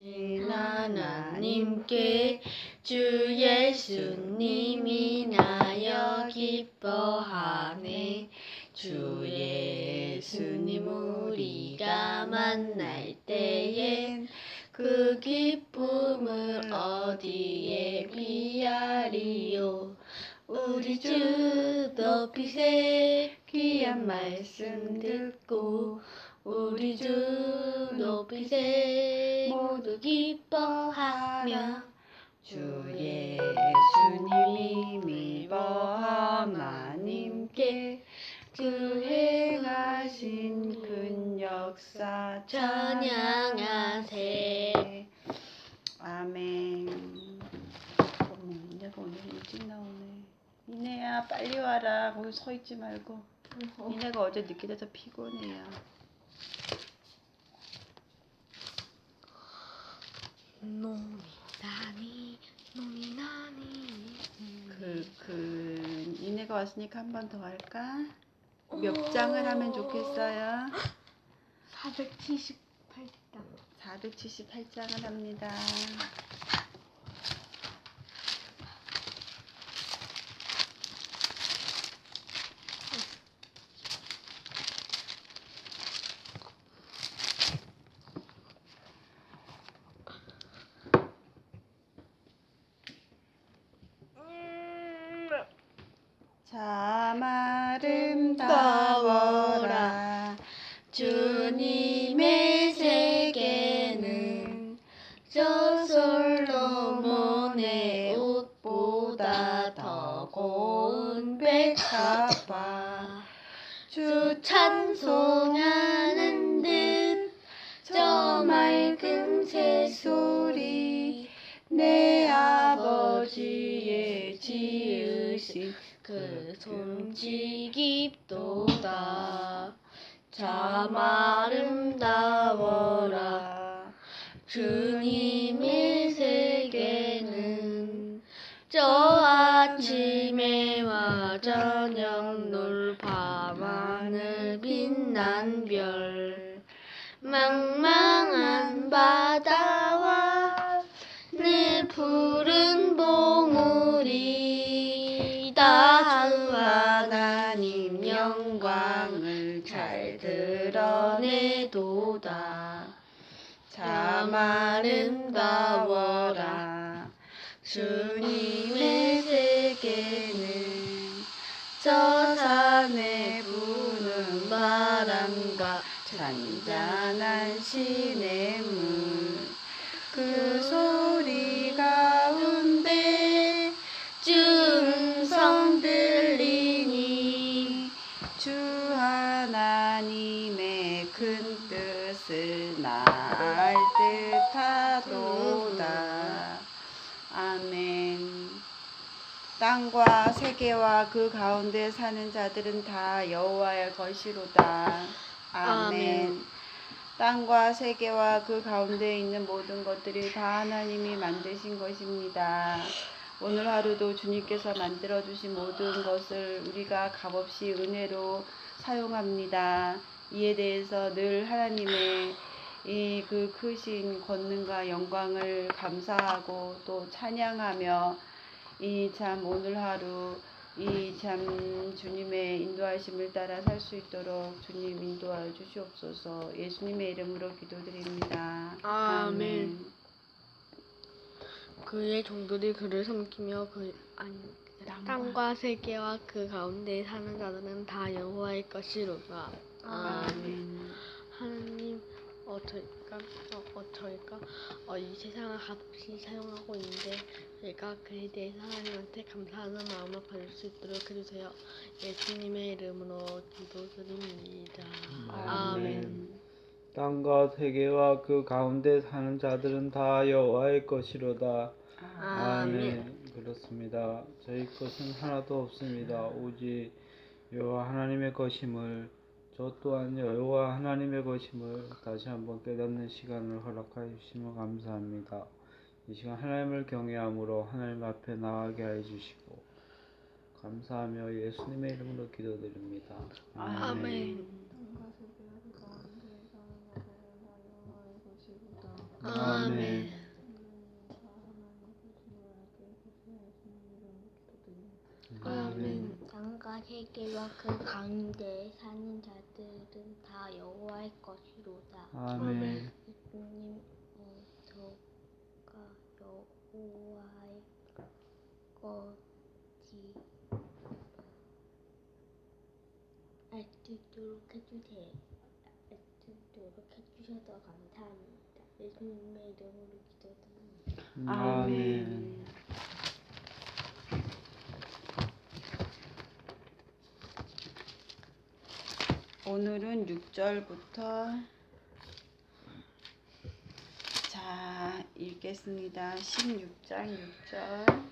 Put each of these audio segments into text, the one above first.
신 하나님께 주 예수님이 나여 기뻐하네. 주 예수님 우리가 만날 때엔 그 기쁨을 어디에 비하리요? 우리 주 높이세 귀한 말씀 듣고 우리 주 높이세 모두 기뻐하며 주 예수님이 미워 하나님께 그 행하신 큰 역사 찬양하세 아멘. 어머, 이내가 오늘 일찍 나오네. 이내야 빨리 와라. 거기 서 있지 말고. 이내가 어제 늦게 자서 피곤해요. 놈이 나니 놈이 나니 그, 그, 이내가 왔으니까 한 번 더 할까? 몇 장을 하면 좋겠어요? 478장 478장을 합니다. 저 잔잔한 시냇물 그 소리 가운데 중성 들리니 주 하나님의 큰 뜻을 날 듯하도다. 아멘. 땅과 세계와 그 가운데 사는 자들은 다 여호와의 것이로다. 아멘. 아멘. 땅과 세계와 그 가운데 있는 모든 것들이 다 하나님이 만드신 것입니다. 오늘 하루도 주님께서 만들어 주신 모든 것을 우리가 값없이 은혜로 사용합니다. 이에 대해서 늘 하나님의 이 그 크신 권능과 영광을 감사하고 또 찬양하며 이 참 오늘 하루 이 참 주님의 인도하심을 따라 살 수 있도록 주님 인도하여 주시옵소서 예수님의 이름으로 기도드립니다. 아멘. 그의 종들이 그를 섬기며 그 아니 땅과 세계와 그 가운데 사는 자들은 다 여호와의 것이로다. 아멘. 하나님 어 저희가 어, 어 저희가 어, 이 세상을 값없이 사용하고 있는데 저희가 그에 대해서 하나님한테 감사하는 마음을 가질 수 있도록 해주세요. 예수님의 이름으로 기도드립니다. 아멘. 땅과 세계와 그 가운데 사는 자들은 다 여호와의 것이로다. 아멘. 그렇습니다. 저희 것은 하나도 없습니다. 오직 여호와 하나님의 것임을 저 또한 여호와 하나님의 것임을 다시 한번 깨닫는 시간을 허락하여 주시면 감사합니다. 이 시간 하나님을 경외함으로 하나님 앞에 나가게 해 주시고 감사하며 예수님의 이름으로 기도드립니다. 아멘. 아멘. 아멘. 땅과 세계와 그 가운데 사는 자들은 다 여호와의 것이로다. 아멘. 예수님 어서가 여호와의 것이 알뜰도록 해주세요. 알뜰도록 해주셔서 감사합니다. 예수님의 이름으로 기도드립니다. 아멘. 오늘은 6절부터 자 읽겠습니다. 16장 6절.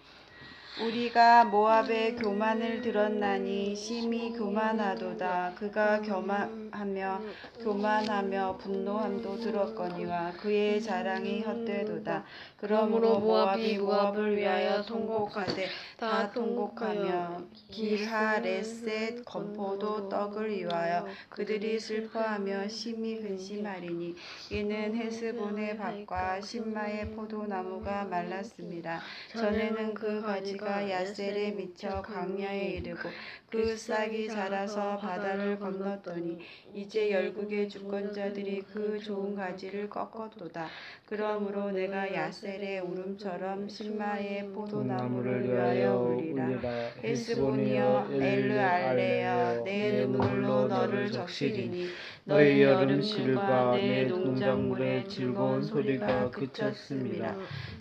우리가 모압의 교만을 들었나니 심히 교만하도다. 그가 교만하며 교만하며 분노함도 들었거니와 그의 자랑이 헛되도다. 그러므로 모압이 모압을 위하여 통곡하되 다 통곡하며 길하레셋 건포도 떡을 위하여 그들이 슬퍼하며 심히 근심하리니 이는 헤스본의 밭과 신마의 포도나무가 말랐습니다. 전에는 그 가지가 야셀에 미쳐 광야에 이르고 그 싹이 자라서 바다를 건넜더니 이제 열국의 주권자들이 그 좋은 가지를 꺾었도다. 그러므로 내가 야셀의 울음처럼 신마의 포도나무를 위하여 울리라. 헤스본이여 엘르 알레여 내 눈물로 너를 적시리니 너희 여름 실과 내 농작물의 즐거운 소리가 그쳤습니다.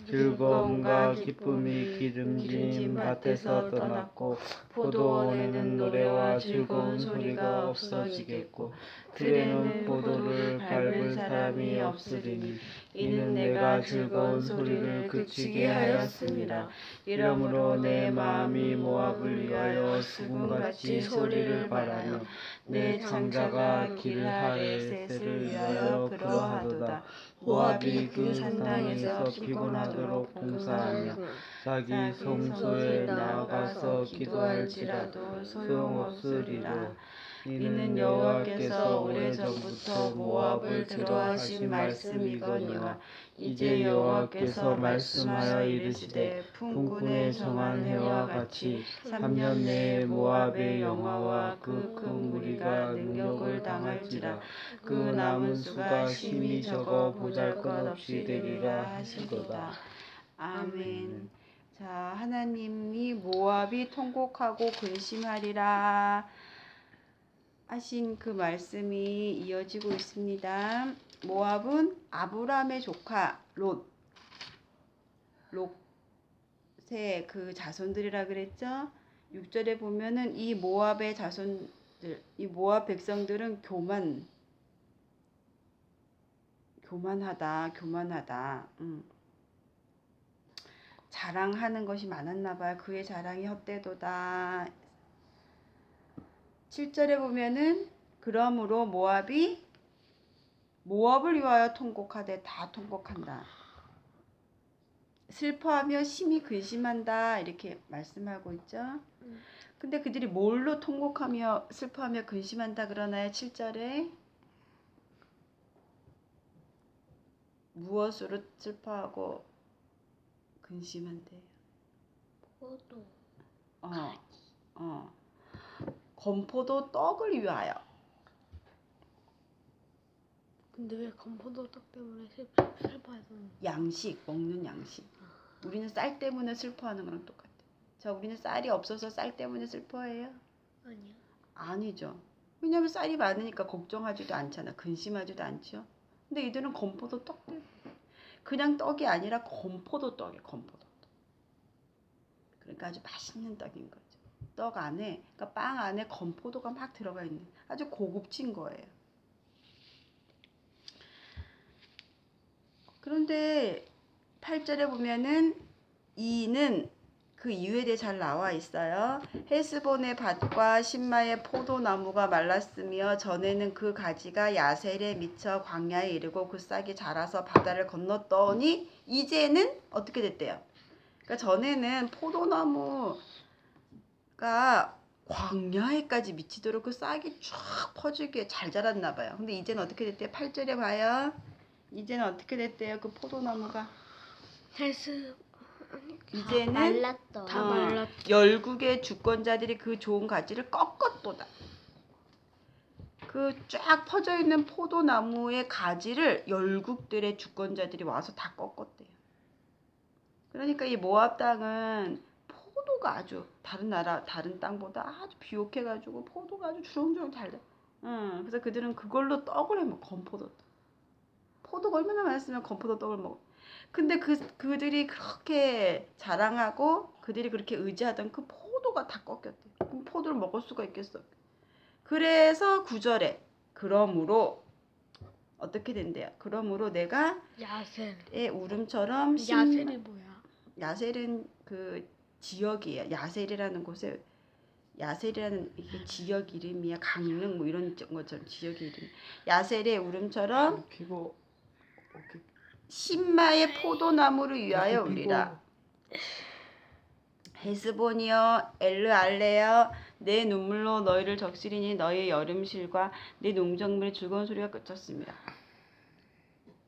즐거움과 기쁨이 기름진 밭에서 떠났고 포도원에는 노래와 즐거운 소리가 없어지겠고 들에는 포도를 밟을 사람이 없으리니 이는 내가 즐거운 소리를 그치게 하였습니다. 이러므로 내 마음이 모압을 위하여 수금같이 소리를 바라며 내 창자가 길하레셋을 위하여 그러하도다. 모압이 그 산당에서 피곤하도록 봉사하며 자기 성소에 나아가서 기도할지라도 소용없으리라. 이는 여호와께서 오래전부터 모압을 들어하신 말씀이거니와 이제 여호와께서 말씀하여 이르시되 품꾼의 정한 해와 같이 3년 내에 모압의 영화와 그 큰 무리가 능력을 당할지라 그 남은 수가 심히 적어 보잘것없이 되리라 하시도다. 아멘. 자, 하나님이 모압이 통곡하고 근심하리라 하신 그 말씀이 이어지고 있습니다. 모압은 아브라함의 조카 롯, 롯의 그 자손들이라 그랬죠. 6절에 보면은 이 모압의 자손들, 이 모압 백성들은 교만, 교만하다, 교만하다. 음. 자랑하는 것이 많았나 봐요. 그의 자랑이 헛되도다. 7절에 보면은 그러므로 모압이 모압을 위하여 통곡하되 다 통곡한다. 슬퍼하며 심히 근심한다 이렇게 말씀하고 있죠. 근데 그들이 뭘로 통곡하며 슬퍼하며 근심한다 그러나요? 7절에 무엇으로 슬퍼하고 근심한대요. 포도 어, 어. 건포도 떡을 위하여. 근데 왜 건포도 떡 때문에 슬퍼, 슬퍼해서 양식, 먹는 양식. 우리는 쌀 때문에 슬퍼하는 거랑 똑같아. 자, 우리는 쌀이 없어서 쌀 때문에 슬퍼해요? 아니요. 아니죠. 왜냐면 쌀이 많으니까 걱정하지도 않잖아. 근심하지도 않죠. 근데 이들은 건포도 떡 때문에. 그냥 떡이 아니라 건포도 떡이에요. 건포도 떡. 그러니까 아주 맛있는 떡인 거죠. 떡 안에, 그러니까 빵 안에 건포도가 막 들어가 있는 아주 고급진 거예요. 그런데 8절에 보면은 이는 그 이유에 대해 잘 나와 있어요. 헤스본의 밭과 신마의 포도나무가 말랐으며 전에는 그 가지가 야셀에 미쳐 광야에 이르고 그 싹이 자라서 바다를 건넜더니 이제는 어떻게 됐대요? 그러니까 전에는 포도나무 가 광야에까지 미치도록 그 싹이 쫙 퍼지게 잘 자랐나 봐요. 근데 이제는 어떻게 됐대요? 8절에 봐요. 이제는 어떻게 됐대요? 그 포도나무가 헬스 이제는. 다 어, 말랐. 열국의 주권자들이 그 좋은 가지를 꺾었도다. 그 쫙 퍼져 있는 포도나무의 가지를 열국들의 주권자들이 와서 다 꺾었대요. 그러니까 이 모압 땅은 포도가 아주 다른 나라 다른 땅보다 아주 비옥해가지고 포도가 아주 주렁주렁 달다. 응, 그래서 그들은 그걸로 떡을 해 먹어 건포도 떡. 포도가 얼마나 많았으면 건포도 떡을 먹어. 근데 그 그들이 그렇게 자랑하고 그들이 그렇게 의지하던 그 포도가 다 꺾였대. 그럼 포도를 먹을 수가 있겠어? 그래서 구절에 그러므로 어떻게 된대요? 그러므로 내가 야셀. 의 울음처럼 심- 야셀이 뭐야? 야셀은 그 지역이에요. 야셀이라는 곳에 야셀이라는 이게 지역 이름이야. 강릉 뭐 이런 것처럼 지역 이름. 야셀의 울음처럼 피고 오케이. 신마의 포도나무를 위하여. 울리라. 헤스본이여 엘르 알레여 내 눈물로 너희를 적시리니 너희의 여름실과 내 농작물의 즐거운 소리가 그쳤습니다.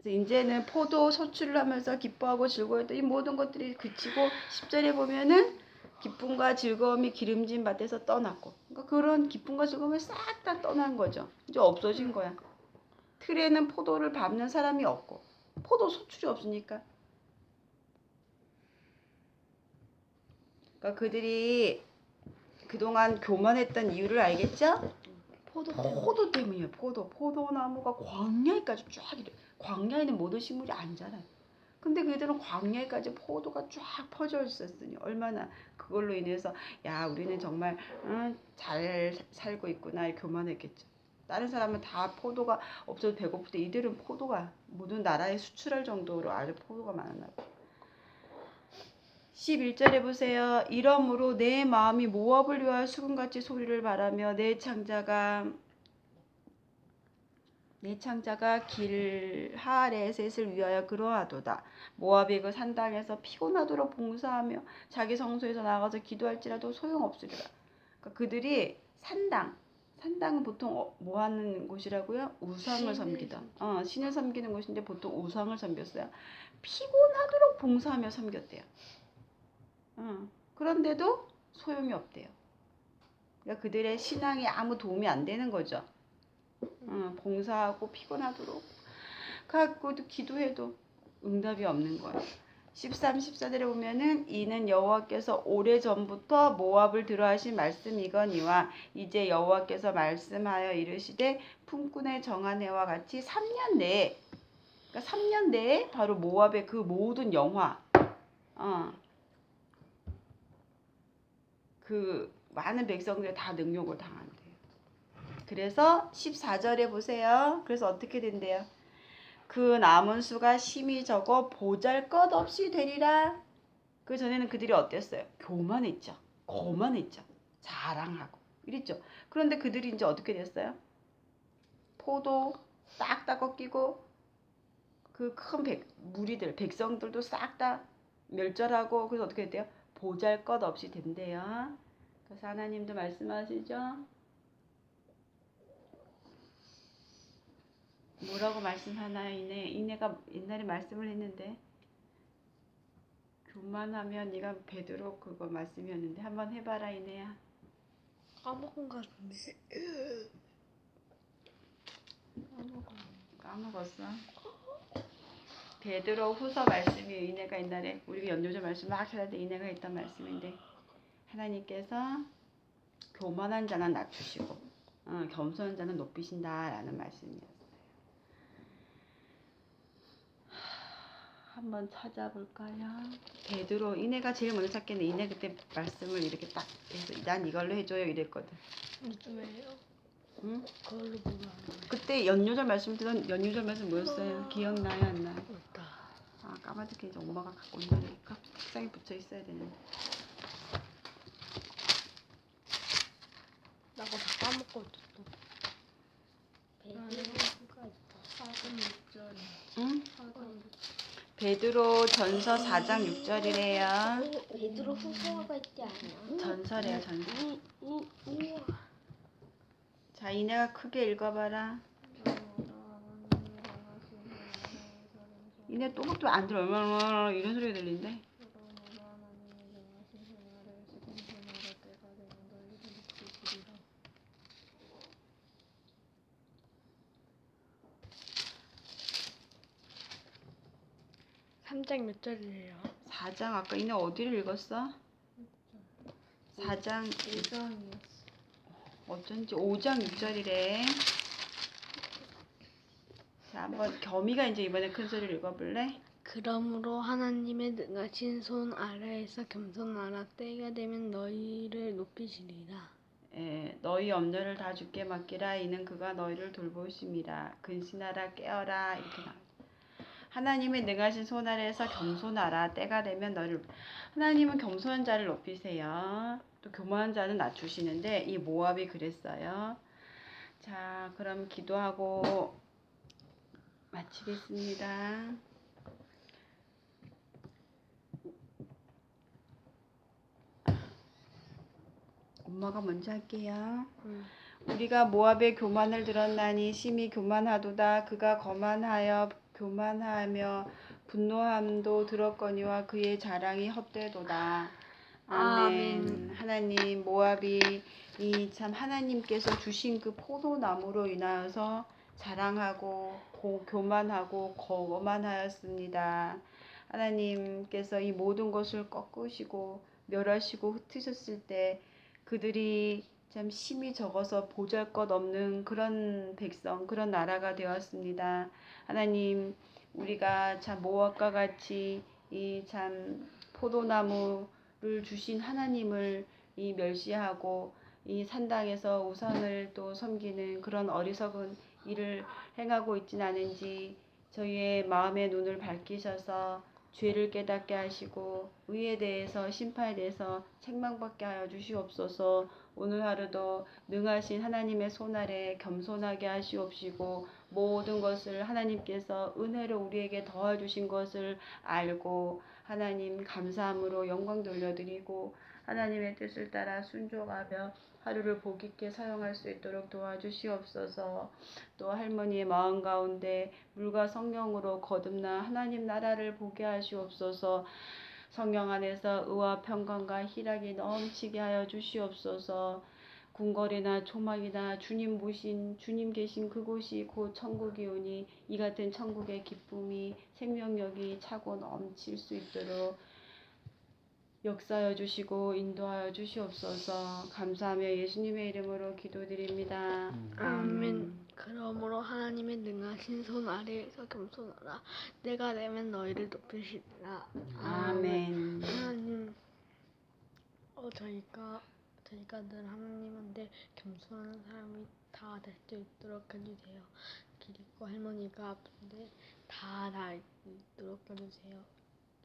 그래서 이제는 포도 소출을 하면서 기뻐하고 즐거워했던 이 모든 것들이 그치고 10절에 보면은 기쁨과 즐거움이 기름진 밭에서 떠났고 그러니까 그런 기쁨과 즐거움이 싹 다 떠난 거죠. 이제 없어진 거야. 틀에는 포도를 밟는 사람이 없고 포도 소출이 없으니까 그러니까 그들이 그동안 교만했던 이유를 알겠죠? 포도 포도 때문이에요. 포도 포도나무가 광야에까지 쫙 이래. 광야에는 모든 식물이 안 자라요. 근데 그들은 광야에까지 포도가 쫙 퍼져 있었으니 얼마나 그걸로 인해서 야 우리는 정말 응, 잘 살고 있구나 교만했겠죠. 다른 사람은 다 포도가 없어도 배고플 때 이들은 포도가 모든 나라에 수출할 정도로 아주 포도가 많았나 봐. 11절에 보세요. 이러므로 내 마음이 모압을 위하여 수금같이 소리를 바라며 내 창자가 내 창자가 길하레셋을 위하여 그러하도다. 모압의 그 산당에서 피곤하도록 봉사하며 자기 성소에서 나가서 기도할지라도 소용없으리라. 그러니까 그들이 산당, 산당은 보통 어, 뭐 하는 곳이라고요? 우상을 섬기다. 어, 신을 섬기는 곳인데 보통 우상을 섬겼어요. 피곤하도록 봉사하며 섬겼대요. 어, 그런데도 소용이 없대요. 그러니까 그들의 신앙이 아무 도움이 안 되는 거죠. 어, 봉사하고 피곤하도록 갖고도 기도해도 응답이 없는 거예요. 13, 14절에 보면은 이는 여호와께서 오래 전부터 모압을 들어하신 말씀이거니와 이제 여호와께서 말씀하여 이르시되 품꾼의 정한 해와 같이 3년 내에 그러니까 3년 내에 바로 모압의 그 모든 영화 어, 그 많은 백성들이 다 능욕을 당한대요. 그래서 14절에 보세요. 그래서 어떻게 된대요? 그 남은 수가 심히 적어 보잘 것 없이 되리라. 그 전에는 그들이 어땠어요? 교만했죠. 거만했죠. 자랑하고 이랬죠. 그런데 그들이 이제 어떻게 됐어요? 포도 싹 다 꺾이고 그 큰 무리들 백성들도 싹 다 멸절하고 그래서 어떻게 됐대요? 보잘 것 없이 된대요. 그래서 하나님도 말씀하시죠. 뭐라고 말씀하나요? 이내 이내가 옛날에 말씀을 했는데 교만하면 네가 베드로 그거 말씀이었는데 한번 해봐라 이내야. 까먹은 것 같은데. 까먹었어. 베드로 후서 말씀이 이내가 옛날에 우리가 연조절 말씀 막 찾아야 돼 이내가 했던 말씀인데 하나님께서 교만한 자는 낮추시고 어, 겸손한 자는 높이신다라는 말씀이었어요. 한번 찾아볼까요? 베드로 이내가 제일 먼저 찾겠네. 이내 그때 말씀을 이렇게 딱 해서 난 이걸로 해줘요 이랬거든. 요즘에요? 응? 그걸로 보면 안 돼. 그때 연유절 말씀 들은 연유절 말씀 뭐였어요? 기억나요 안 나요? 맞다. 아 까마득히 이제 엄마가 갖고 온 거니까 책상에 붙여 있어야 되는데 나가 다 까먹고 또. 베드로가 있다. 응? 베드로 전서 4장 6절이래요 베드로 후서가 있지 않아? 우, 우와. 자 이내가 크게 읽어봐라 이네 또것도 안 들어 얼마나 이런 소리가 들린대. 3장 몇 절이에요? 4장 아까 이네 어디를 읽었어? 4장 1장이었어. 어쩐지 5장 6절이래. 자, 한번 겸이가 이제 이번에 큰 소리를 읽어볼래? 그러므로 하나님의 능하신 손 아래에서 겸손하라 때가 되면 너희를 높이시리라. 예, 너희 염려를 다 주께 맡기라 이는 그가 너희를 돌보심이라 근신하라 깨어라 이렇게 나와요. 하나님의 능하신 손 아래에서 겸손하라 때가 되면 너희를 하나님은 겸손한 자를 높이세요. 또 교만한 자는 낮추시는데 이 모압이 그랬어요. 자, 그럼 기도하고 마치겠습니다. 엄마가 먼저 할게요. 음. 우리가 모압의 교만을 들었나니 심히 교만하도다 그가 거만하여 교만하며 분노함도 들었거니와 그의 자랑이 헛되도다 아멘. 아멘. 하나님 모압이 이 참 하나님께서 주신 그 포도나무로 인하여서 자랑하고 고, 교만하고 거만하였습니다. 하나님께서 이 모든 것을 꺾으시고 멸하시고 흩으셨을 때 그들이 참 심히 적어서 보잘 것 없는 그런 백성, 그런 나라가 되었습니다. 하나님, 우리가 참 모압과 같이 이 참 포도나무를 주신 하나님을 이 멸시하고 이 산당에서 우상을 또 섬기는 그런 어리석은 일을 행하고 있진 않은지 저희의 마음의 눈을 밝히셔서 죄를 깨닫게 하시고 의에 대해서 심판에 대해서 책망받게 하여 주시옵소서. 오늘 하루도 능하신 하나님의 손 아래 겸손하게 하시옵시고 모든 것을 하나님께서 은혜로 우리에게 더해 주신 것을 알고 하나님 감사함으로 영광 돌려드리고 하나님의 뜻을 따라 순종하며 하루를 복 있게 사용할 수 있도록 도와주시옵소서. 또 할머니의 마음 가운데 물과 성령으로 거듭나 하나님 나라를 보게 하시옵소서. 성령 안에서 의와 평강과 희락이 넘치게 하여 주시옵소서. 궁궐이나 초막이나 주님 모신 주님 계신 그곳이 곧 천국이오니 이 같은 천국의 기쁨이 생명력이 차고 넘칠 수 있도록 역사하여 주시고 인도하여 주시옵소서. 감사하며 예수님의 이름으로 기도드립니다. 아멘. 그러므로 하나님의 능하신 손 아래에서 겸손하라. 내가 되면 너희를 높이시리라. 아멘. 하나님, 어 저희가 저희가 늘 하나님한테 겸손한 사람이 다 될 수 있도록 해주세요. 그리고 할머니가 아픈데 다 나을 수 있도록 해주세요.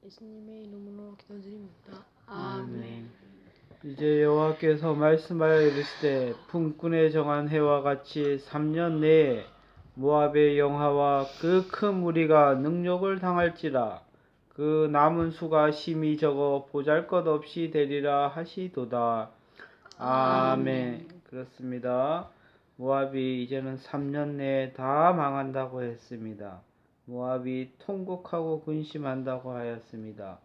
예수님의 이름으로 기도드립니다. 아멘. 이제 여호와께서 말씀하여 이르시되 품꾼에 정한 해와 같이 3년 내에 모압의 영하와 그 큰 무리가 능력을 당할지라 그 남은 수가 심히 적어 보잘것없이 되리라 하시도다. 아멘. 그렇습니다. 모압이 이제는 3년 내에 다 망한다고 했습니다. 모압이 통곡하고 근심한다고 하였습니다.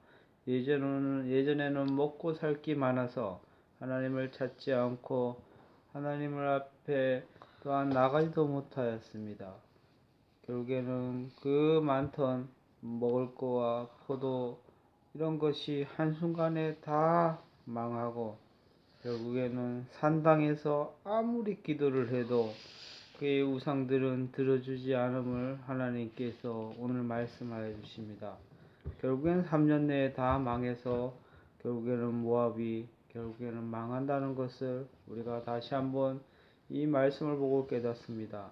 예전에는, 예전에는 먹고 살 게 많아서 하나님을 찾지 않고 하나님을 앞에 또한 나가지도 못하였습니다. 결국에는 그 많던 먹을 거와 포도 이런 것이 한순간에 다 망하고 결국에는 산당에서 아무리 기도를 해도 그의 우상들은 들어주지 않음을 하나님께서 오늘 말씀하여 주십니다. 결국엔 3년 내에 다 망해서 결국에는 모압이 결국에는 망한다는 것을 우리가 다시 한번 이 말씀을 보고 깨닫습니다.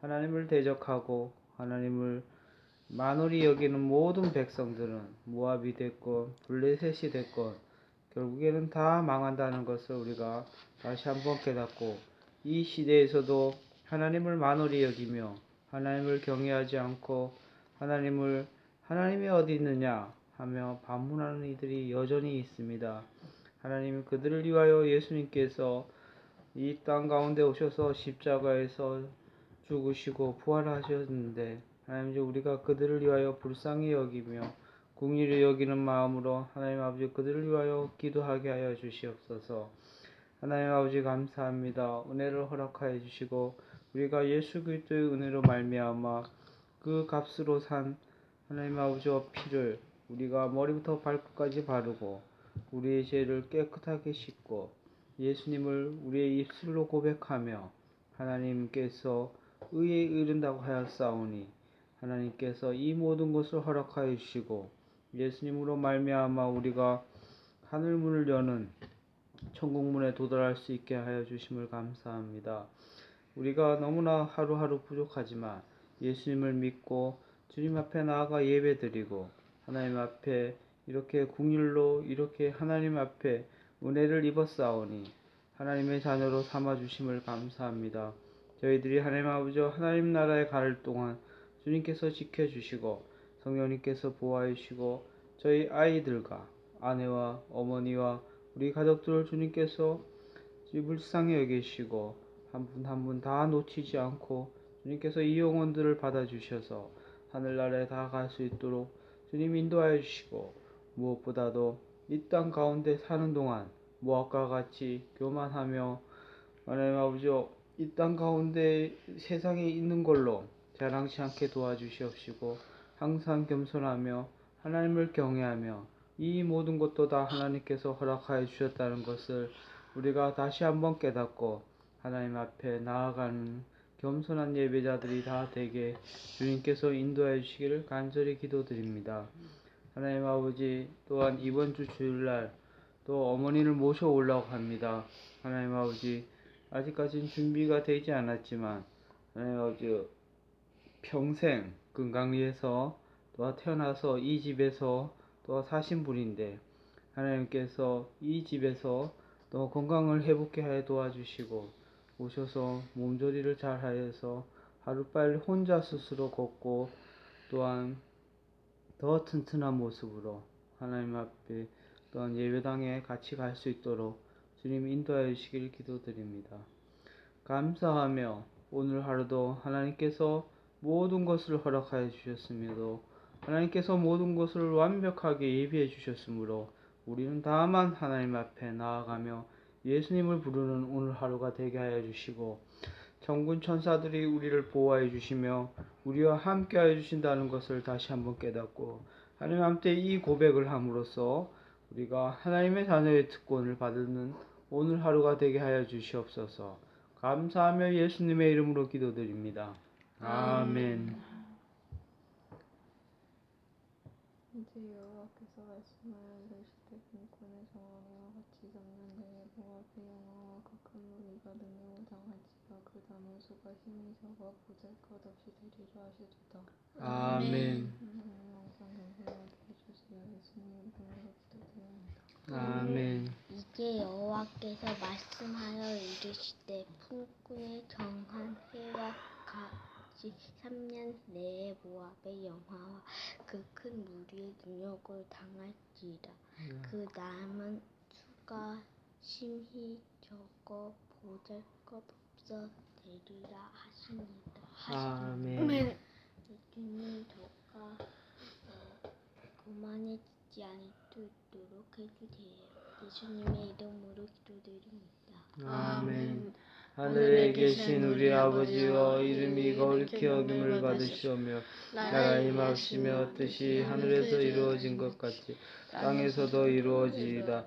하나님을 대적하고 하나님을 만홀히 여기는 모든 백성들은 모압이 됐건 블레셋이 됐건 결국에는 다 망한다는 것을 우리가 다시 한번 깨닫고 이 시대에서도 하나님을 만홀히 여기며 하나님을 경외하지 않고 하나님을 하나님이 어디 있느냐 하며 반문하는 이들이 여전히 있습니다. 하나님 그들을 위하여 예수님께서 이 땅 가운데 오셔서 십자가에서 죽으시고 부활하셨는데 하나님 우리가 그들을 위하여 불쌍히 여기며 궁일이 여기는 마음으로 하나님 아버지 그들을 위하여 기도하게 하여 주시옵소서. 하나님 아버지 감사합니다. 은혜를 허락하여 주시고 우리가 예수 그리스도의 은혜로 말미암아 그 값으로 산 하나님 아버지 와 피를 우리가 머리부터 발끝까지 바르고 우리의 죄를 깨끗하게 씻고 예수님을 우리의 입술로 고백하며 하나님께서 의에 이른다고 하였사오니 하나님께서 이 모든 것을 허락하여 주시고 예수님으로 말미암아 우리가 하늘 문을 여는 천국 문에 도달할 수 있게 하여 주심을 감사합니다. 우리가 너무나 하루하루 부족하지만 예수님을 믿고 주님 앞에 나아가 예배드리고 하나님 앞에 이렇게 국률로 이렇게 하나님 앞에 은혜를 입었사오니 하나님의 자녀로 삼아 주심을 감사합니다. 저희들이 하나님 아버지와 하나님 나라에 갈 동안 주님께서 지켜 주시고 성령님께서 보호해 주시고 저희 아이들과 아내와 어머니와 우리 가족들을 주님께서 불쌍히 여기시고 한 분 한 분 다 놓치지 않고 주님께서 이 영혼들을 받아주셔서 하늘나라에 다 갈 수 있도록 주님 인도하여 주시고 무엇보다도 이 땅 가운데 사는 동안 모압과 같이 교만하며 하나님 아버지요 이땅 가운데 세상에 있는 걸로 자랑치 않게 도와주시옵시고 항상 겸손하며 하나님을 경외하며 이 모든 것도 다 하나님께서 허락하여 주셨다는 것을 우리가 다시 한번 깨닫고 하나님 앞에 나아가는 겸손한 예배자들이 다 되게 주님께서 인도해 주시기를 간절히 기도드립니다. 하나님 아버지 또한 이번 주 주일날 또 어머니를 모셔오려고 합니다. 하나님 아버지 아직까지는 준비가 되지 않았지만 하나님 아버지 평생 건강위해서 또 태어나서 이 집에서 또 사신 분인데 하나님께서 이 집에서 또 건강을 회복케 도와주시고 오셔서 몸조리를 잘 하여서 하루빨리 혼자 스스로 걷고 또한 더 튼튼한 모습으로 하나님 앞에 또한 예배당에 같이 갈 수 있도록 주님 인도하여 주시길 기도드립니다. 감사하며 오늘 하루도 하나님께서 모든 것을 허락하여 주셨음에도 하나님께서 모든 것을 완벽하게 예비해 주셨으므로 우리는 다만 하나님 앞에 나아가며 예수님을 부르는 오늘 하루가 되게 하여 주시고 천군 천사들이 우리를 보호하여 주시며 우리와 함께 하여 주신다는 것을 다시 한번 깨닫고 하나님 앞에 이 고백을 함으로써 우리가 하나님의 자녀의 특권을 받는 오늘 하루가 되게 하여 주시옵소서. 감사하며 예수님의 이름으로 기도드립니다. 아멘. 이제 여호와께서 말씀하여 이르실 때 군권의 정왕이와 같이 잡는 자의 영화와 극한 무리가 능히 무장할지라 그 남은 수가 힘이 적어 보잘것없이 되리라 하시도다 아멘. 하나님 항상 경건하게 해주세요. 예수님 이름으로 기도드립니다. 아멘. 이제 여호와께서 말씀하여 이르시되 품꾼의 정한 해와 같이 3년 내에 모압의 영화와 그 큰 무리의 능력을 당할지라. 그 남은 수가 심히 적어 보잘 것 없어 되리라 하십니다. 아멘. 예수님 저가 어, 교만해지지 않도록 해주세요. 예수님의 이름으로 기도드립니다. 아멘. 하늘에 계신 우리 아버지여 이름이 거룩히 여김을 받으시오며 나라 임하시며 뜻이 하늘에서 이루어진 것 같이 땅에서도 이루어지이다.